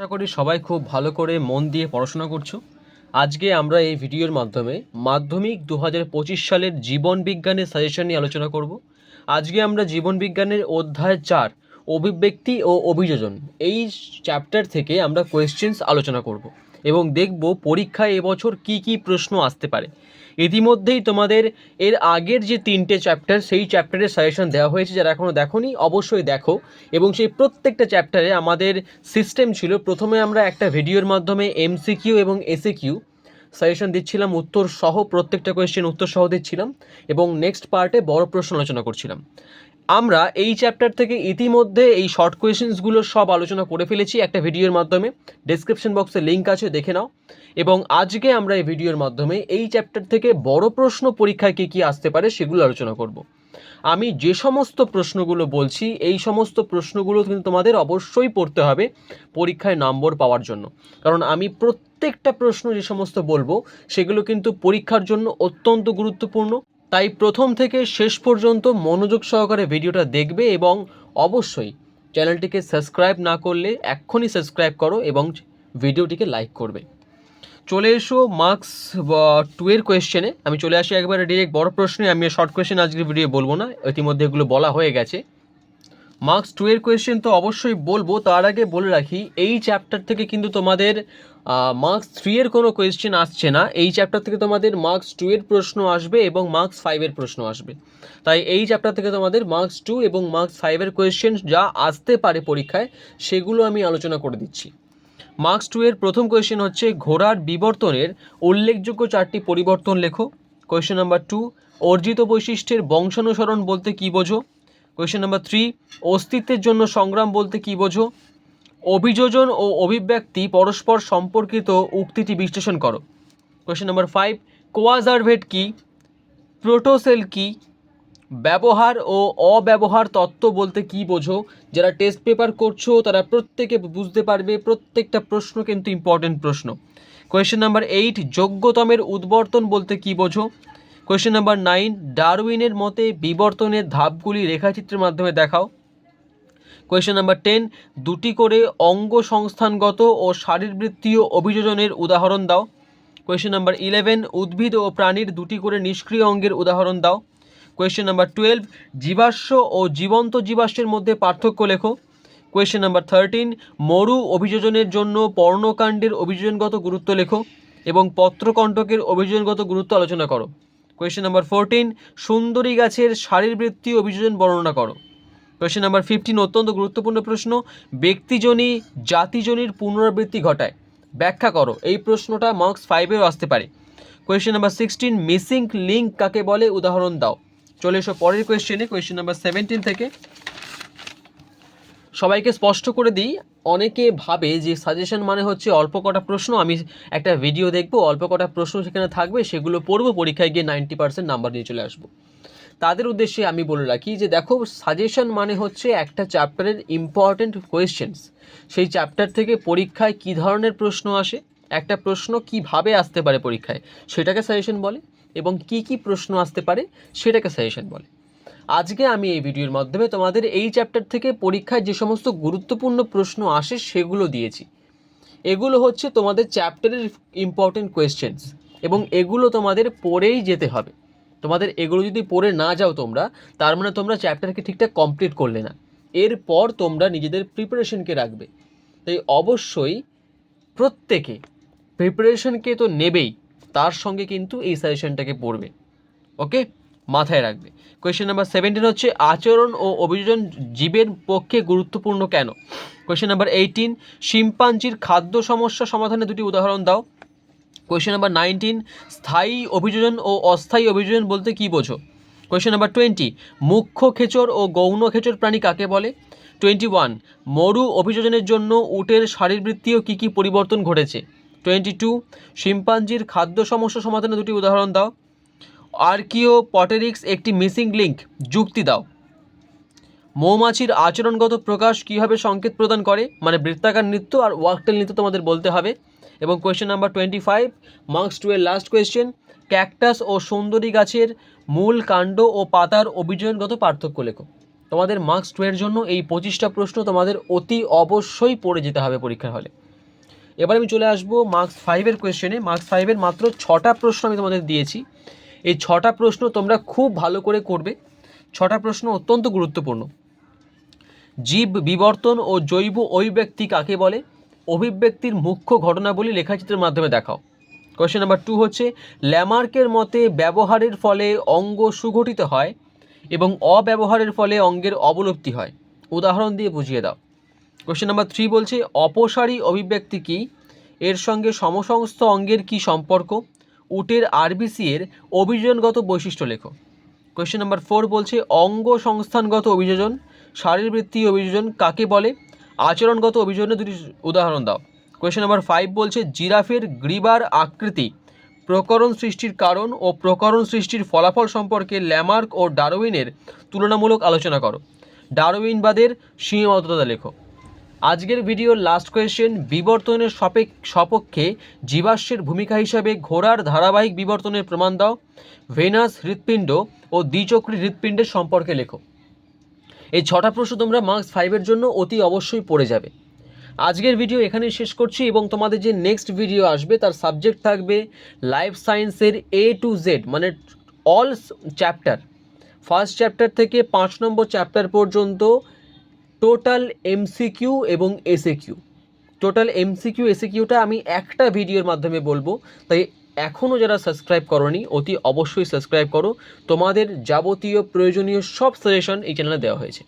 আশা করি সবাই খুব ভালো করে মন দিয়ে পড়াশোনা করছ। আজকে আমরা এই ভিডিওর মাধ্যমে মাধ্যমিক দু হাজার পঁচিশ সালের জীবন বিজ্ঞানের সাজেশন নিয়ে আলোচনা করব। আজকে আমরা জীবন বিজ্ঞানের অধ্যায় চার, অভিব্যক্তি ও অভিযোজন এই চ্যাপ্টার থেকে আমরা কোয়েশ্চেন্স আলোচনা করব। এবং দেখব পরীক্ষায় এবছর কি কি প্রশ্ন আসতে পারে। ইতিমধ্যেই তোমাদের এর আগের যে তিনটে চ্যাপ্টার সেই চ্যাপ্টারের সাজেশন দেওয়া হয়েছে, যারা এখনও দেখোনি, অবশ্যই দেখো। এবং সেই প্রত্যেকটা চ্যাপ্টারে আমাদের সিস্টেম ছিল, প্রথমে আমরা একটা ভিডিওর মাধ্যমে এমসিকিউ এবং এসএকিউ সাজেশন দিচ্ছিলাম উত্তর সহ প্রত্যেকটা কোয়েশ্চেন উত্তর সহ দিচ্ছিলাম এবং নেক্সট পার্টে বড় প্রশ্ন আলোচনা করছিলাম। আমরা এই চ্যাপ্টার থেকে ইতিমধ্যে এই শর্ট কোয়েশ্চেন্সগুলো সব আলোচনা করে ফেলেছি একটা ভিডিওর মাধ্যমে। ডেসক্রিপশন বক্সে লিঙ্ক আছে, দেখে নাও। এবং আজকে আমরা এই ভিডিওর মাধ্যমে এই চ্যাপ্টার থেকে বড় প্রশ্ন পরীক্ষায় কী কী আসতে পারে সেগুলো আলোচনা করব। আমি যে সমস্ত প্রশ্নগুলো বলছি, এই সমস্ত প্রশ্নগুলো কিন্তু তোমাদের অবশ্যই পড়তে হবে পরীক্ষায় নম্বর পাওয়ার জন্য। কারণ আমি প্রত্যেকটা প্রশ্ন যে সমস্ত বলব, সেগুলো কিন্তু পরীক্ষার জন্য অত্যন্ত গুরুত্বপূর্ণ। তাই প্রথম থেকে শেষ পর্যন্ত মনোযোগ সহকারে ভিডিওটা দেখবে এবং অবশ্যই চ্যানেলটিকে সাবস্ক্রাইব না করলে এক্ষুনি সাবস্ক্রাইব করো এবং ভিডিওটিকে লাইক করবে। চলে এসো মার্কস টু এর কোয়েশ্চেনে আমি চলে আসি একবারে ডিরেক্ট বড় প্রশ্নে। আমি শর্ট কোয়েশ্চেন আজকের ভিডিও বলব না। ইতিমধ্যে এগুলো বলা হয়ে গেছে। মার্কস টু এর কোয়েশ্চেন তো অবশ্যই বলব। তার আগে বলে রাখি, এই চ্যাপ্টার থেকে কিন্তু তোমাদের মার্কস থ্রি এর কোনো কোয়েশ্চেন আসছে না। এই চ্যাপ্টার থেকে তোমাদের মার্কস টু এর প্রশ্ন আসবে এবং মার্কস ফাইভের প্রশ্ন আসবে। তাই এই চ্যাপ্টার থেকে তোমাদের মার্কস টু এবং মার্কস ফাইভের কোয়েশ্চেন যা আসতে পারে পরীক্ষায়, সেগুলো আমি আলোচনা করে দিচ্ছি। মার্কস টু এর প্রথম কোয়েশ্চেন হচ্ছে, ঘোড়ার বিবর্তনের উল্লেখযোগ্য চারটি পরিবর্তন লেখো। কোয়েশ্চেন নাম্বার টু অর্জিত বৈশিষ্ট্যের বংশানুসরণ বলতে কী বোঝো? কোয়েশ্চেন নাম্বার থ্রি অস্তিত্বের জন্য সংগ্রাম বলতে কী বোঝো? অভিযোজন ও অভিব্যক্তি পরস্পর সম্পর্কিত উক্তিটি বিশ্লেষণ করো। কোয়েশ্চেন নাম্বার ফাইভ কোয়াজারভেট কী? প্রোটোসেল কী? ব্যবহার ও অব্যবহার তত্ত্ব বলতে কী বোঝো? যারা টেস্ট পেপার করছ, তারা প্রত্যেকে বুঝতে পারবে, প্রত্যেকটা প্রশ্ন কিন্তু ইম্পর্টেন্ট প্রশ্ন। কোয়েশ্চেন নাম্বার এইট যোগ্যতমের উদ্বর্তন বলতে কী বোঝো? কোয়েশ্চেন নাম্বার নাইন ডারউইনের মতে বিবর্তনের ধাপগুলি রেখাচিত্রের মাধ্যমে দেখাও। কোয়েশ্চেন নাম্বার টেন দুটি করে অঙ্গ সংস্থানগত ও শারীরবৃত্তীয় অভিযোজনের উদাহরণ দাও। কোয়েশ্চেন নাম্বার ইলেভেন উদ্ভিদ ও প্রাণীর দুটি করে নিষ্ক্রিয় অঙ্গের উদাহরণ দাও। কোয়েশ্চেন নাম্বার টুয়েলভ জীবাশ্ম ও জীবন্ত জীবাশ্মের মধ্যে পার্থক্য লেখো। কোয়েশ্চেন নাম্বার থার্টিন মরু অভিযোজনের জন্য পর্ণকাণ্ডের অভিযোজনগত গুরুত্ব লেখো এবং পত্রকণ্টকের অভিযোজনগত গুরুত্ব আলোচনা করো। কোয়েশ্চেন নাম্বার ফোরটিন সুন্দরী গাছের শারীরবৃত্তীয় অভিযোজন বর্ণনা করো। কোয়েশ্চেন নাম্বার ফিফটিন অত্যন্ত গুরুত্বপূর্ণ প্রশ্ন, ব্যক্তিজনী জাতিজনীর পুনরাবৃত্তি ঘটায়। ব্যাখ্যা করো, এই প্রশ্নটা মার্কস ফাইভেও আসতে পারে। Question number sixteen missing link কাকে বলে? উদাহরণ দাও। চলে এসো পরের কোয়েশ্চেনে কোয়েশ্চেন নাম্বার সেভেন্টিন থেকে। সবাইকে স্পষ্ট করে দিই, অনেকে ভাবে যে সাজেশন মানে হচ্ছে অল্প কটা প্রশ্ন, আমি একটা ভিডিও দেখব, অল্প কটা প্রশ্ন সেখানে থাকবে, সেগুলো পড়ব, পরীক্ষায় গিয়ে নাইনটি পার্সেন্ট নাম্বার নিয়ে চলে আসব। তাদের উদ্দেশ্যে আমি বলে রাখি যে দেখো সাজেশন মানে হচ্ছে একটা চ্যাপ্টারের ইম্পর্টেন্ট কোয়েশ্চেন্স সেই চ্যাপ্টার থেকে পরীক্ষায় কী ধরনের প্রশ্ন আসে, একটা প্রশ্ন কীভাবে আসতে পারে পরীক্ষায়, সেটাকে সাজেশন বলে এবং কি কি প্রশ্ন আসতে পারে, সেটাকে সাজেশন বলে। আজকে আমি এই ভিডিওর মাধ্যমে তোমাদের এই চ্যাপ্টার থেকে পরীক্ষায় যে সমস্ত গুরুত্বপূর্ণ প্রশ্ন আসে, সেগুলো দিয়েছি। এগুলো হচ্ছে তোমাদের চ্যাপ্টারের ইম্পর্টেন্ট কোয়েশ্চেন্স এবং এগুলো তোমাদের পড়েই যেতে হবে। তোমাদের এগুলো যদি পড়ে না যাও তোমরা, তার মানে তোমরা চ্যাপ্টারকে ঠিকঠাক কমপ্লিট করলে না। এরপর তোমরা নিজেদের প্রিপারেশনকে রাখবে। তাই অবশ্যই প্রত্যেকে প্রিপারেশনকে তো নেবেই, তার সঙ্গে কিন্তু এই সাজেশনটাকে পড়বে। ওকে? মাথায় রাখবে। কোয়েশ্চেন নাম্বার সেভেন্টিন হচ্ছে, আচরণ ও অভিযোজন জীবের পক্ষে গুরুত্বপূর্ণ কেন? কোয়েশ্চেন নাম্বার এইটিন শিম্পাঞ্জির খাদ্য সমস্যা সমাধানে দুটি উদাহরণ দাও। কোয়েশ্চেন নাম্বার নাইনটিন স্থায়ী অভিযোজন ও অস্থায়ী অভিযোজন বলতে কী বোঝো? কোয়েশ্চেন নাম্বার টোয়েন্টি মুখ্য খেচর ও গৌণ খেচর প্রাণী কাকে বলে? টোয়েন্টি ওয়ান মরু অভিযোজনের জন্য উটের শারীরবৃত্তীয় কী কী পরিবর্তন ঘটেছে? টোয়েন্টি টু শিম্পাঞ্জির খাদ্য সমস্যা সমাধানে দুটি উদাহরণ দাও। আর্কিও পটেরিক্স একটি মিসিং লিঙ্ক যুক্তি দাও। মৌমাছির আচরণগত প্রকাশ কীভাবে সংকেত প্রদান করে? মানে বৃত্তাকার নৃত্য আর ওয়াকটেল নৃত্য তোমাদের বলতে হবে। এবং question number twenty five marks two এর লাস্ট কোয়েশ্চেন ক্যাকটাস ও সুন্দরী গাছের মূল কাণ্ড ও পাতার অভিযোজনগত পার্থক্য লেখো। তোমাদের মার্কস টু এর জন্য এই পঁচিশটা প্রশ্ন তোমাদের অতি অবশ্যই পড়ে যেতে হবে পরীক্ষার হলে। এবার আমি চলে আসব মার্কস ফাইভের কোয়েশ্চেনে মার্কস ফাইভের মাত্র ছটা প্রশ্ন আমি তোমাদের দিয়েছি। এই ছটা প্রশ্ন তোমরা খুব ভালো করে করবে। ছটা প্রশ্ন অত্যন্ত গুরুত্বপূর্ণ। জীব বিবর্তন ও জৈব অভিব্যক্তি কাকে বলে? অভিব্যক্তির মুখ্য ঘটনাবলী লেখাচিত্রের মাধ্যমে দেখাও। কোয়েশ্চেন নাম্বার টু হচ্ছে ল্যামার্কের মতে ব্যবহারের ফলে অঙ্গ সুগঠিত হয় এবং অব্যবহারের ফলে অঙ্গের অবলুপ্তি হয়। উদাহরণ দিয়ে বুঝিয়ে দাও। কোয়েশ্চেন নাম্বার থ্রি বলছে, অপসারী অভিব্যক্তি কী? এর সঙ্গে সমসংস্থ অঙ্গের কি সম্পর্ক? উটের আরবিসি এর অভিযোজনগত বৈশিষ্ট্য লেখো। কোয়েশ্চেন নাম্বার ফোর বলছে, অঙ্গ সংস্থানগত অভিযোজন শারীরবৃত্তি অভিযোজন কাকে বলে? আচরণগত অভিযোজনের দুটি উদাহরণ দাও। কোয়েশ্চেন নাম্বার ফাইভ বলছে, জিরাফের গ্রীবার আকৃতি, প্রকরণ সৃষ্টির কারণ ও প্রকরণ সৃষ্টির ফলাফল সম্পর্কে ল্যামার্ক ও ডারউইনের তুলনামূলক আলোচনা করো। ডারউইনবাদের সীমাবদ্ধতা লেখো। আজকের ভিডিওর লাস্ট কোয়েশ্চেন বিবর্তনের সপেক, সপক্ষে জীবাশ্মের ভূমিকা হিসাবে ঘোড়ার ধারাবাহিক বিবর্তনের প্রমাণ দাও। ভেনাস হৃৎপিণ্ড ও দ্বিচক্রী হৃৎপিণ্ডের সম্পর্কে লেখো। এই ছটা প্রশ্ন তোমরা মার্কস ফাইভের জন্য অতি অবশ্যই পড়ে যাবে। আজকের ভিডিও এখানেই শেষ করছি এবং তোমাদের যে নেক্সট ভিডিও আসবে তার সাবজেক্ট থাকবে লাইফ সায়েন্সের এ টু জেড মানে অল চ্যাপ্টার ফার্স্ট চ্যাপ্টার থেকে পাঁচ নম্বর চ্যাপ্টার পর্যন্ত টোটাল এমসিকিউ এবং এসএকিউ টোটাল এমসিকিউ এসএকিউটা আমি একটা ভিডিওর মাধ্যমে বলব, তাই এখনও যারা সাবস্ক্রাইব করনি, অতি অবশ্যই সাবস্ক্রাইব করো। তোমাদের যাবতীয় প্রয়োজনীয় সব সাজেশন এই চ্যানেলে দেওয়া হয়েছে।